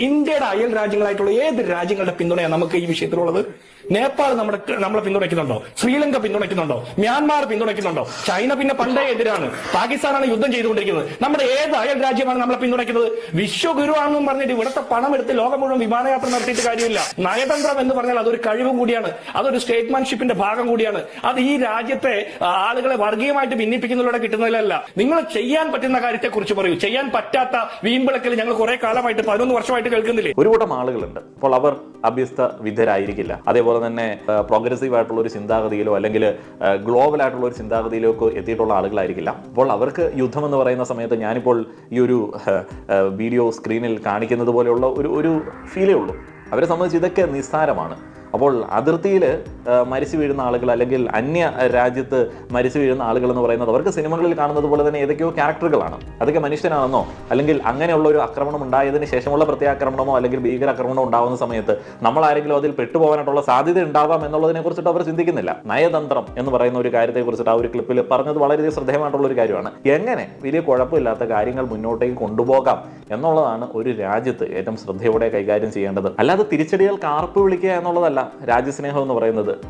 ഇന്ത്യയുടെ അയൽ രാജ്യങ്ങളായിട്ടുള്ള ഏത് രാജ്യങ്ങളുടെ പിന്തുണയാണ് നമുക്ക് ഈ വിഷയത്തിലുള്ളത്? നേപ്പാൾ നമ്മുടെ നമ്മളെ പിന്തുണയ്ക്കുന്നുണ്ടോ? ശ്രീലങ്ക പിന്തുണയ്ക്കുന്നുണ്ടോ? മ്യാൻമാർ പിന്തുണയ്ക്കുന്നുണ്ടോ? ചൈന പിന്നെ പണ്ടേ എതിരാണ്. പാകിസ്ഥാനാണ് യുദ്ധം ചെയ്തുകൊണ്ടിരിക്കുന്നത്. നമ്മുടെ ഏത് അയൽ രാജ്യമാണ് നമ്മളെ പിന്തുണയ്ക്കുന്നത്? വിശ്വഗുരുവാണെന്നും പറഞ്ഞിട്ട് ഇവിടുത്തെ പണം എടുത്ത് ലോകം മുഴുവൻ വിമാനയാത്ര നടത്തിയിട്ട് കാര്യമില്ല. നയതന്ത്രം എന്ന് പറഞ്ഞാൽ അതൊരു കഴിവും കൂടിയാണ്. അതൊരു സ്റ്റേറ്റ്മാൻഷിപ്പിന്റെ ഭാഗം കൂടിയാണ്. അത് ഈ രാജ്യത്തെ ആളുകളെ വർഗീയമായിട്ട് ഭിന്നിപ്പിക്കുന്നതിലൂടെ കിട്ടുന്നതിലല്ല. നിങ്ങൾ ചെയ്യാൻ പറ്റുന്ന കാര്യത്തെ കുറിച്ച് പറയൂ. ചെയ്യാൻ പറ്റാത്ത വീമ്പിളക്കൽ ഞങ്ങൾ കുറെ കാലമായിട്ട് പതിനൊന്ന് വർഷമായിട്ട് കേൾക്കുന്നില്ലേ? ഒരു കൂട്ടം ആളുകളുണ്ട്. അപ്പോൾ അവർ അഭ്യസ്ത വിദ്യരായിരിക്കില്ല. അതേപോലെ തന്നെ പ്രോഗ്രസീവ് ആയിട്ടുള്ള ഒരു ചിന്താഗതിയിലോ അല്ലെങ്കിൽ ഗ്ലോബൽ ആയിട്ടുള്ള ഒരു ചിന്താഗതിയിലോ ഒക്കെ എത്തിയിട്ടുള്ള ആളുകളായിരിക്കില്ല. അപ്പോൾ അവർക്ക് യുദ്ധം എന്ന് പറയുന്ന സമയത്ത് ഞാനിപ്പോൾ ഈ ഒരു വീഡിയോ സ്ക്രീനിൽ കാണിക്കുന്നത് പോലെയുള്ള ഒരു ഒരു ഫീലേ ഉള്ളൂ. അവരെ സംബന്ധിച്ച് ഇതൊക്കെ നിസ്സാരമാണ്. അപ്പോൾ അതിർത്തിയിൽ മരിച്ചു വീഴുന്ന ആളുകൾ അല്ലെങ്കിൽ അന്യ രാജ്യത്ത് മരിച്ചു വീഴുന്ന ആളുകൾ എന്ന് പറയുന്നത് അവർക്ക് സിനിമകളിൽ കാണുന്നത് പോലെ തന്നെ ഏതൊക്കെയോ ക്യാരക്ടറുകളാണ്. അതൊക്കെ മനുഷ്യനാണെന്നോ അല്ലെങ്കിൽ അങ്ങനെയുള്ള ഒരു ആക്രമണം ഉണ്ടായതിന് ശേഷമുള്ള പ്രത്യാക്രമണമോ അല്ലെങ്കിൽ ഭീകരാക്രമണമോ ഉണ്ടാകുന്ന സമയത്ത് നമ്മൾ ആരെങ്കിലും അതിൽ പെട്ടുപോകാനായിട്ടുള്ള സാധ്യത ഉണ്ടാവാം എന്നുള്ളതിനെ കുറിച്ചിട്ട് അവർ ചിന്തിക്കുന്നില്ല. നയതന്ത്രം എന്ന് പറയുന്ന ഒരു കാര്യത്തെ കുറിച്ചിട്ട് ആ ഒരു ക്ലിപ്പിൽ പറഞ്ഞത് വളരെയധികം ശ്രദ്ധേയമായിട്ടുള്ള ഒരു കാര്യമാണ്. എങ്ങനെ വലിയ കുഴപ്പമില്ലാത്ത കാര്യങ്ങൾ മുന്നോട്ടേക്ക് കൊണ്ടുപോകാം? എന്നുള്ളതാണ് ഒരു രാജ്യത്ത് ഏറ്റവും ശ്രദ്ധയോടെ കൈകാര്യം ചെയ്യേണ്ടത്. അല്ലാതെ തിരിച്ചടികൾ കാർപ്പ് വിളിക്കുക എന്നുള്ളതല്ല രാജ്യസ്നേഹം എന്ന് പറയുന്നത്.